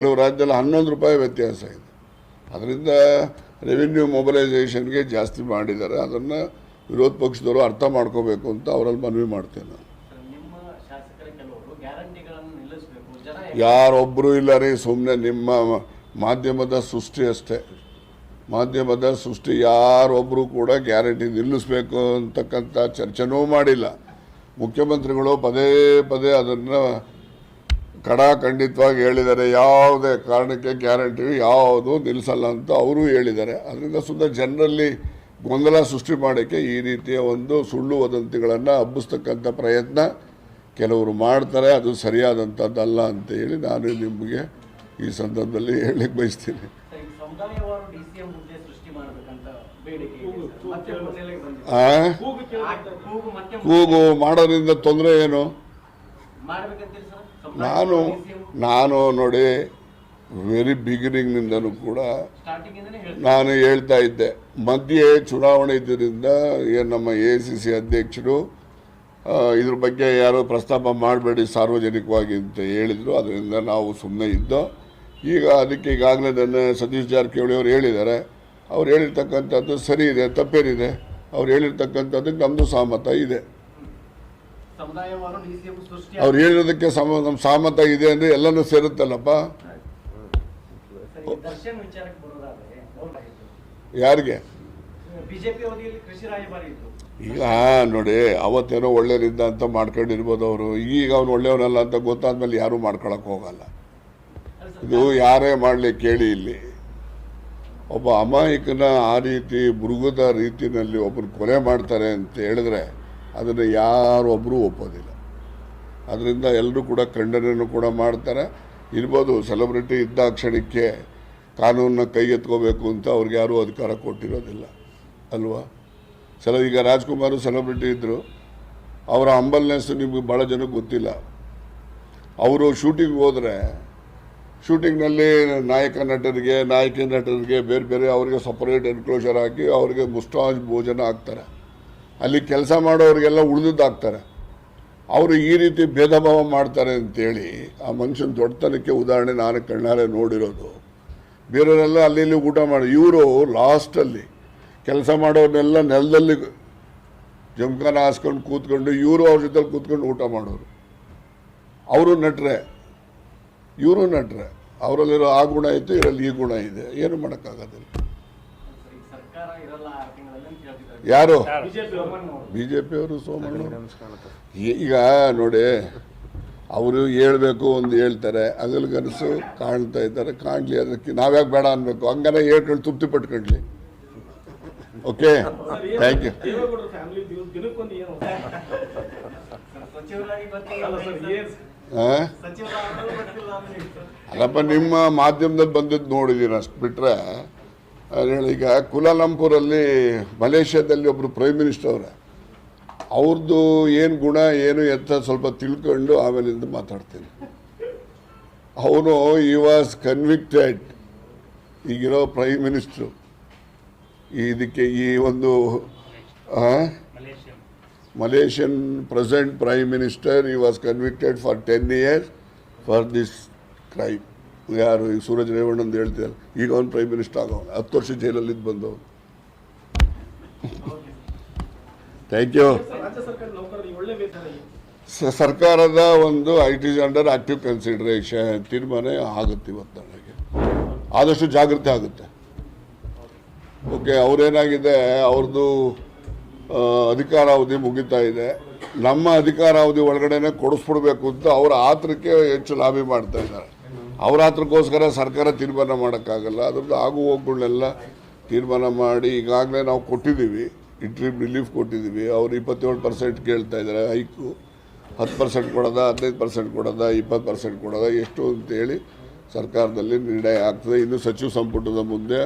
ಕೆಲವು ರಾಜ್ಯದಲ್ಲಿ ಹನ್ನೊಂದು ರೂಪಾಯಿ ವ್ಯತ್ಯಾಸ ಇದೆ. ಅದರಿಂದ ರೆವಿನ್ಯೂ ಮೊಬಲೈಸೇಷನ್ಗೆ ಜಾಸ್ತಿ ಮಾಡಿದ್ದಾರೆ. ಅದನ್ನು ವಿರೋಧ ಪಕ್ಷದವರು ಅರ್ಥ ಮಾಡ್ಕೋಬೇಕು ಅಂತ ಅವರಲ್ಲಿ ಮನವಿ ಮಾಡ್ತೇನೆ ನಾನು. ಯಾರೊಬ್ಬರು ಇಲ್ಲ ರೀ ಸುಮ್ಮನೆ ನಿಮ್ಮ ಮಾಧ್ಯಮದ ಸೃಷ್ಟಿ ಅಷ್ಟೇ. ಮಾಧ್ಯಮದ ಸೃಷ್ಟಿ ಯಾರೊಬ್ಬರು ಕೂಡ ಗ್ಯಾರಂಟಿ ನಿಲ್ಲಿಸಬೇಕು ಅಂತಕ್ಕಂಥ ಚರ್ಚೆನೂ ಮಾಡಿಲ್ಲ. ಮುಖ್ಯಮಂತ್ರಿಗಳು ಪದೇ ಪದೇ ಅದನ್ನು ಕಡಾಖಂಡಿತವಾಗಿ ಹೇಳಿದ್ದಾರೆ ಯಾವುದೇ ಕಾರಣಕ್ಕೆ ಗ್ಯಾರಂಟಿ ಯಾವುದು ನಿಲ್ಲಿಸಲ್ಲ ಅಂತ ಅವರು ಹೇಳಿದ್ದಾರೆ. ಅದರಿಂದ ಸುಮ್ಮನೆ ಜನರಲ್ಲಿ ಗೊಂದಲ ಸೃಷ್ಟಿ ಮಾಡೋಕ್ಕೆ ಈ ರೀತಿಯ ಒಂದು ಸುಳ್ಳು ವದಂತಿಗಳನ್ನು ಹಬ್ಬಿಸ್ತಕ್ಕಂಥ ಪ್ರಯತ್ನ ಕೆಲವರು ಮಾಡ್ತಾರೆ. ಅದು ಸರಿಯಾದಂಥದ್ದಲ್ಲ ಅಂತ ಹೇಳಿ ನಾನು ನಿಮಗೆ ಈ ಸಂದರ್ಭದಲ್ಲಿ ಹೇಳಲಿಕ್ಕೆ ಬಯಸ್ತೀನಿ. ಕೂಗು ಮಾಡೋದ್ರಿಂದ ತೊಂದರೆ ಏನು? ನಾನು ನಾನು ನೋಡಿ ವೆರಿ ಬಿಗಿನಿಂಗ್ನಿಂದನೂ ಕೂಡ ನಾನು ಹೇಳ್ತಾ ಇದ್ದೆ. ಮಧ್ಯೆ ಚುನಾವಣೆ ಇದ್ದರಿಂದ ಏನು ನಮ್ಮ ಎ ಸಿ ಸಿ ಅಧ್ಯಕ್ಷರು ಇದ್ರ ಬಗ್ಗೆ ಯಾರು ಪ್ರಸ್ತಾಪ ಮಾಡಬೇಡಿ ಸಾರ್ವಜನಿಕವಾಗಿ ಅಂತ ಹೇಳಿದರು. ಅದರಿಂದ ನಾವು ಸುಮ್ಮನೆ ಇದ್ದೋ ಈಗ ಅದಕ್ಕೆ ಈಗಾಗಲೇ ನನ್ನ ಸತೀಶ್ ಜಾರಕಿಹೊಳಿ ಅವರು ಹೇಳಿದ್ದಾರೆ. ಅವ್ರು ಹೇಳಿರ್ತಕ್ಕಂಥದ್ದು ಸರಿ ಇದೆ ತಪ್ಪೇನಿದೆ. ಅವ್ರು ಹೇಳಿರ್ತಕ್ಕಂಥದ್ದು ನಮ್ಮದು ಸಹಮತ ಇದೆ ಸಮುದಾಯವಾರು ಡಿ ಸಿ ಎಂ ಸೃಷ್ಟಿ ಅವ್ರು ಹೇಳಿರೋದಕ್ಕೆ ಸಮ ನಮ್ಮ ಸಹಮತ ಇದೆ ಅಂದರೆ ಎಲ್ಲನೂ ಸೇರುತ್ತಲ್ಲಪ್ಪ? ಯಾರಿಗೆ? ಈಗ ನೋಡಿ ಅವತ್ತೇನೋ ಒಳ್ಳೇದಿದ್ದ ಅಂತ ಮಾಡ್ಕೊಂಡಿರ್ಬೋದು ಅವರು. ಈಗ ಅವ್ನು ಒಳ್ಳೆಯವನಲ್ಲ ಅಂತ ಗೊತ್ತಾದ್ಮೇಲೆ ಯಾರೂ ಮಾಡ್ಕೊಳಕ್ಕೆ ಹೋಗಲ್ಲ. ಇದು ಯಾರೇ ಮಾಡಲಿ ಕೇಳಿ ಇಲ್ಲಿ. ಒಬ್ಬ ಅಮಾಯಕನ ಆ ರೀತಿ ಮೃಗದ ರೀತಿಯಲ್ಲಿ ಒಬ್ಬರು ಕೊಲೆ ಮಾಡ್ತಾರೆ ಅಂತ ಹೇಳಿದ್ರೆ ಅದನ್ನು ಯಾರೊಬ್ಬರೂ ಒಪ್ಪೋದಿಲ್ಲ. ಅದರಿಂದ ಎಲ್ಲರೂ ಕೂಡ ಖಂಡನೆಯನ್ನು ಕೂಡ ಮಾಡ್ತಾರೆ. ಇರ್ಬೋದು ಸೆಲೆಬ್ರಿಟಿ ಇದ್ದ ಕ್ಷಣಕ್ಕೆ ಕಾನೂನನ್ನ ಕೈಗೆತ್ಕೋಬೇಕು ಅಂತ ಅವ್ರಿಗೆ ಯಾರೂ ಅಧಿಕಾರ ಕೊಟ್ಟಿರೋದಿಲ್ಲ, ಅಲ್ವಾ? ಸಲ, ಈಗ ರಾಜ್ಕುಮಾರ್ ಸೆಲೆಬ್ರಿಟಿ ಇದ್ದರು ಅವರ ಅಂಬಲ್ನೆಸ್ ನಿಮಗೆ ಭಾಳ ಜನಕ್ಕೆ ಗೊತ್ತಿಲ್ಲ. ಅವರು ಶೂಟಿಂಗ್ ಹೋದರೆ, ಶೂಟಿಂಗ್ನಲ್ಲಿ ನಾಯಕ ನಟರಿಗೆ, ನಾಯಕಿ ನಟರಿಗೆ ಬೇರೆ ಬೇರೆ ಅವರಿಗೆ ಸಪರೇಟ್ ಎನ್ಕ್ಲೋಷರ್ ಹಾಕಿ ಅವರಿಗೆ ಮುಸ್ಟಾಜ್ ಭೋಜನ ಹಾಕ್ತಾರೆ. ಅಲ್ಲಿ ಕೆಲಸ ಮಾಡೋರಿಗೆಲ್ಲ ಉಳಿದುದಾಗ್ತಾರೆ ಅವರು ಈ ರೀತಿ ಭೇದ ಭಾವ ಮಾಡ್ತಾರೆ ಅಂತೇಳಿ ಆ ಮನುಷ್ಯನ ದೊಡ್ಡತನಕ್ಕೆ ಉದಾಹರಣೆ ನಾನು ಕಣ್ಣಾರೆ ನೋಡಿರೋದು. ಬೇರೆಯವರೆಲ್ಲ ಅಲ್ಲಿ ಇಲ್ಲಿ ಊಟ ಮಾಡಿ, ಇವರು ಲಾಸ್ಟಲ್ಲಿ ಕೆಲಸ ಮಾಡೋರನ್ನೆಲ್ಲ ನೆಲದಲ್ಲಿ ಜಮಖಾನ ಹಾಸ್ಕೊಂಡು ಕೂತ್ಕೊಂಡು, ಇವರು ಅವ್ರ ಜೊತೆ ಕೂತ್ಕೊಂಡು ಊಟ ಮಾಡೋರು. ಅವರು ನಟ್ರೆ, ಇವರು ನಟ್ರೆ, ಅವರಲ್ಲಿರೋ ಆ ಗುಣ ಇತ್ತು ಇವರಲ್ಲಿ ಈ ಗುಣ ಇದೆ. ಏನು ಮಾಡೋಕ್ಕಾಗೋದಿಲ್ಲ. ಯಾರು? ಬಿಜೆಪಿ ಅವರು ಬಿ ಜೆ ಪಿಯವರು ಸೋಮಣ್ಣ ಈಗ ನೋಡಿ ಅವರು ಹೇಳ್ಬೇಕು ಒಂದು ಹೇಳ್ತಾರೆ ಅಗಲ್ಗನಸು ಕಾಣ್ತಾ ಇದ್ದಾರೆ ಕಾಣಲಿ ಅದಕ್ಕೆ ನಾವ್ಯಾಕೆ ಬೇಡ ಅನ್ಬೇಕು. ಹಂಗಾರೆ ಹೇಳ್ಕೊಂಡು ತೃಪ್ತಿ ಪಟ್ಕೊಂಡ್ಲಿ. ಓಕೆ? Thank you. ಅಲ್ಲಪ್ಪ ನಿಮ್ಮ ಮಾಧ್ಯಮದಲ್ಲಿ ಬಂದಿದ್ದು ನೋಡಿದ್ದೀನಿ ಅಷ್ಟು ಬಿಟ್ಟರೆ ಹೇಳಿ, ಈಗ ಕುಲಾಲಂಪುರಲ್ಲಿ ಮಲೇಷ್ಯಾದಲ್ಲಿ ಒಬ್ಬರು ಪ್ರೈಮ್ ಮಿನಿಸ್ಟರ್ ಅವರ. ಅವ್ರದ್ದು ಏನು ಗುಣ, ಏನು ಎತ್ತ ಸ್ವಲ್ಪ ತಿಳ್ಕೊಂಡು ಆಮೇಲಿಂದ ಮಾತಾಡ್ತೀನಿ. ಅವನು ಇ ವಾಸ್ ಕನ್ವಿಕ್ಟೆಡ್ ಈಗಿರೋ ಪ್ರೈಮ್ ಮಿನಿಸ್ಟ್ರು ಇದಕ್ಕೆ ಈ ಒಂದು ಮಲೇಷಿಯನ್ ಪ್ರೆಸೆಂಟ್ ಪ್ರೈಮ್ ಮಿನಿಸ್ಟರ್ ಈ was convicted for ten years for this crime ಯಾರು ಈಗ ಸೂರಜ್ ರೇವಣ್ಣ ಅಂತ ಹೇಳ್ತಿದ್ದಾರೆ ಈಗ ಅವನು ಪ್ರೈಮ್ ಮಿನಿಸ್ಟರ್ ಆಗೋ ಹತ್ತು ವರ್ಷ ಜೈಲಲ್ಲಿ ಇದ್ದು ಬಂದು ಥ್ಯಾಂಕ್ ಯು ಸರ್ಕಾರದ ಒಂದು it is under active consideration ತೀರ್ಮಾನ ಆಗುತ್ತೆ ಇವತ್ತು ನನಗೆ. ಆದಷ್ಟು ಜಾಗೃತಿ ಆಗುತ್ತೆ. ಓಕೆ ಅವ್ರೇನಾಗಿದೆ ಅವ್ರದ್ದು ಅಧಿಕಾರಾವಧಿ ಮುಗಿತಾ ಇದೆ. ನಮ್ಮ ಅಧಿಕಾರಾವಧಿ ಒಳಗಡೆನೆ ಕೊಡಿಸ್ಬಿಡ್ಬೇಕು ಅಂತ ಅವರ ಆತರಕ್ಕೆ ಹೆಚ್ಚು ಲಾಬಿ ಮಾಡ್ತಾ ಇದ್ದಾರೆ. ಅವ್ರ ಹತ್ರಕ್ಕೋಸ್ಕರ ಸರ್ಕಾರ ತೀರ್ಮಾನ ಮಾಡೋಕ್ಕಾಗಲ್ಲ. ಅದರದ್ದು ಆಗು ಹೋಗುಗಳನ್ನೆಲ್ಲ ತೀರ್ಮಾನ ಮಾಡಿ ಈಗಾಗಲೇ ನಾವು ಕೊಟ್ಟಿದ್ದೀವಿ. ಇಂಟ್ರೀಮ್ ರಿಲೀಫ್ ಕೊಟ್ಟಿದ್ದೀವಿ. ಅವ್ರು ಇಪ್ಪತ್ತೇಳು ಪರ್ಸೆಂಟ್ ಕೇಳ್ತಾ ಇದ್ದಾರೆ ಹೈಕು. ಹತ್ತು ಪರ್ಸೆಂಟ್ ಕೊಡೋದ, ಹದಿನೈದು ಪರ್ಸೆಂಟ್ ಕೊಡೋದ, ಇಪ್ಪತ್ತು ಪರ್ಸೆಂಟ್ ಕೊಡೋದ, ಎಷ್ಟು ಅಂತೇಳಿ ಸರ್ಕಾರದಲ್ಲಿ ನಿರ್ಣಯ ಆಗ್ತದೆ. ಇನ್ನು ಸಚಿವ ಸಂಪುಟದ ಮುಂದೆ